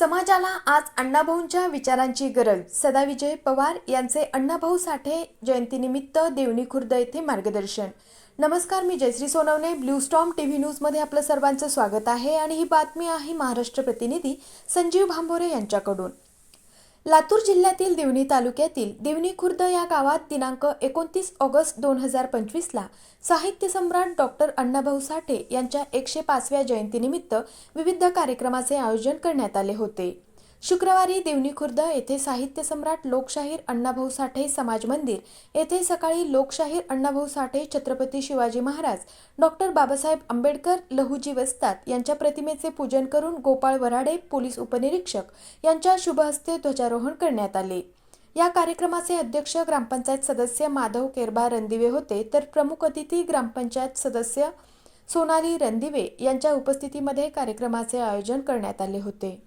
समाजाला आज अण्णाभाऊंच्या विचारांची गरज. सदाविजय पवार यांचे अण्णाभाऊ साठे जयंतीनिमित्त देवणी खुर्द येथे मार्गदर्शन. नमस्कार मी Jayashree Sonawane. Blue storm T V न्यूजमध्ये आपलं सर्वांचं स्वागत आहे. आणि ही बातमी आहे महाराष्ट्र प्रतिनिधी संजीव भांबोरे यांच्याकडून. लातूर जिल्ह्यातील देवणी तालुक्यातील देवणी खुर्द या गावात दिनांक एकोणतीस ऑगस्ट दोन हजार पंचवीसला साहित्य सम्राट डॉक्टर अण्णाभाऊ साठे यांच्या एकशे पाचव्या जयंतीनिमित्त विविध कार्यक्रमाचे आयोजन करण्यात आले होते. शुक्रवारी देवणी खुर्द येथे साहित्य सम्राट लोकशाहीर अण्णाभाऊ साठे समाज मंदिर येथे सकाळी लोकशाहीर अण्णाभाऊ साठे छत्रपती शिवाजी महाराज डॉक्टर बाबासाहेब आंबेडकर लहुजी वस्ताद यांच्या प्रतिमेचे पूजन करून गोपाळ वराडे पोलीस उपनिरीक्षक यांच्या शुभहस्ते ध्वजारोहण करण्यात आले. या कार्यक्रमाचे अध्यक्ष ग्रामपंचायत सदस्य माधव केरबा रणदिवे होते तर प्रमुख अतिथी ग्रामपंचायत सदस्य सोनाली रणदिवे यांच्या उपस्थितीमध्ये कार्यक्रमाचे आयोजन करण्यात आले होते.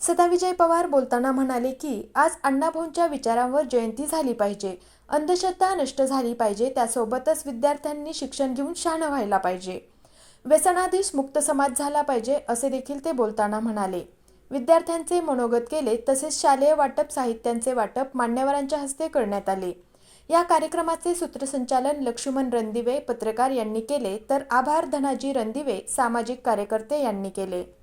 सदाविजय पवार बोलताना म्हणाले की आज अण्णाभाऊंच्या विचारांवर जयंती झाली पाहिजे. अंधश्रद्धा नष्ट झाली पाहिजे. त्यासोबतच विद्यार्थ्यांनी शिक्षण घेऊन शहाणं व्हायला पाहिजे. व्यसनाधीश मुक्त समाज झाला पाहिजे असे देखील ते बोलताना म्हणाले. विद्यार्थ्यांचे मनोगत केले तसेच शालेय वाटप साहित्यांचे वाटप मान्यवरांच्या हस्ते करण्यात आले. या कार्यक्रमाचे सूत्रसंचालन लक्ष्मण रणदिवे पत्रकार यांनी केले तर आभार धनाजी रणदिवे सामाजिक कार्यकर्ते यांनी केले.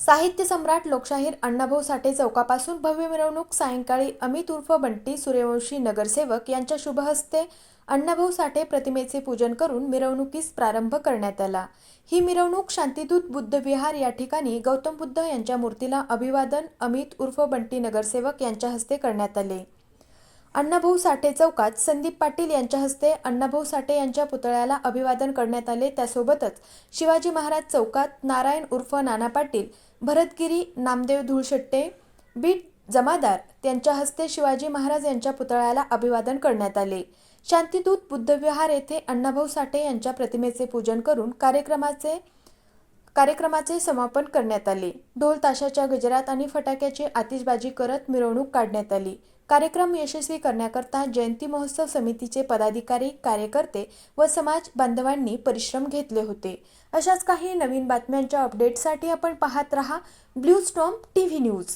साहित्य सम्राट लोकशाहीर अण्णाभाऊ साठे चौकापासून भव्य मिरवणूक सायंकाळी अमित उर्फ बंटी सूर्यवंशी नगरसेवक यांच्या शुभहस्ते अण्णाभाऊ साठे प्रतिमेचे पूजन करून मिरवणुकीस प्रारंभ करण्यात आला. ही मिरवणूक शांतीदूत बुद्ध विहार या ठिकाणी गौतम बुद्ध यांच्या मूर्तीला अभिवादन अमित उर्फ बंटी नगरसेवक यांच्या हस्ते करण्यात आले. अण्णाभाऊ साठे चौकात संदीप पाटील यांच्या हस्ते अण्णाभाऊ साठे यांच्या पुतळ्याला अभिवादन करण्यात आले. त्यासोबतच शिवाजी महाराज चौकात नारायण उर्फ नाना पाटील भरतगिरी नामदेव धुळशेट्टे बीट जमादार त्यांच्या हस्ते शिवाजी महाराज यांच्या पुतळ्याला अभिवादन करण्यात आले. शांतिदूत बुद्धविहार येथे अण्णाभाऊ साठे यांच्या प्रतिमेचे पूजन करून कार्यक्रमाचे कार्यक्रमाचे समापन करण्यात आले. ढोल ताशाच्या गजरात आणि फटाक्याची आतिषबाजी करत मिरवणूक काढण्यात आली. कार्यक्रम यशस्वी करण्याकरता जयंती महोत्सव समितीचे पदाधिकारी कार्यकर्ते व समाज बांधवांनी परिश्रम घेतले होते. अशाच काही नवीन बातम्यांच्या अपडेटसाठी आपण पाहत रहा blue storm T V news.